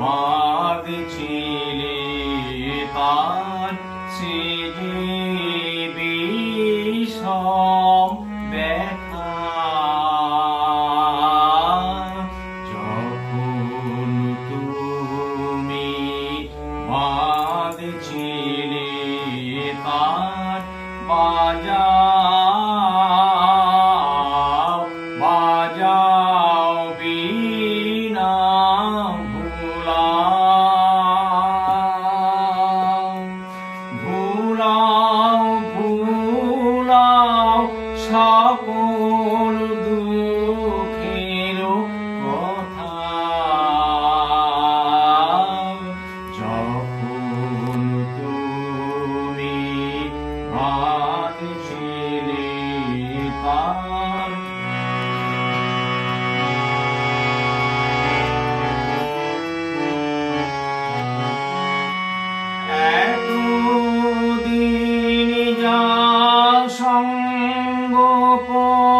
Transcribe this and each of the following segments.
মাগছিলে তার বিষম ব্যথা যখন তুমি মাগছিলে তার বাজার 我佛。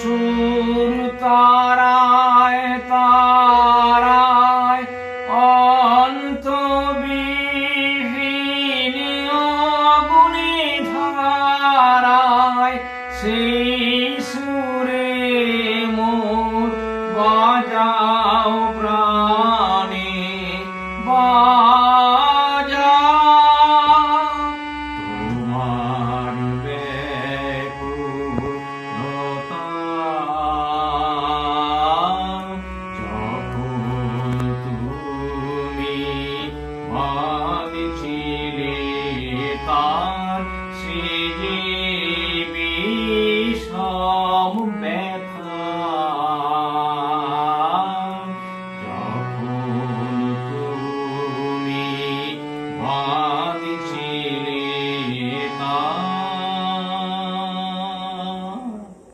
সুর তারায় তারায় অন্ত বিহীন অগুণী ধারায় সেই 早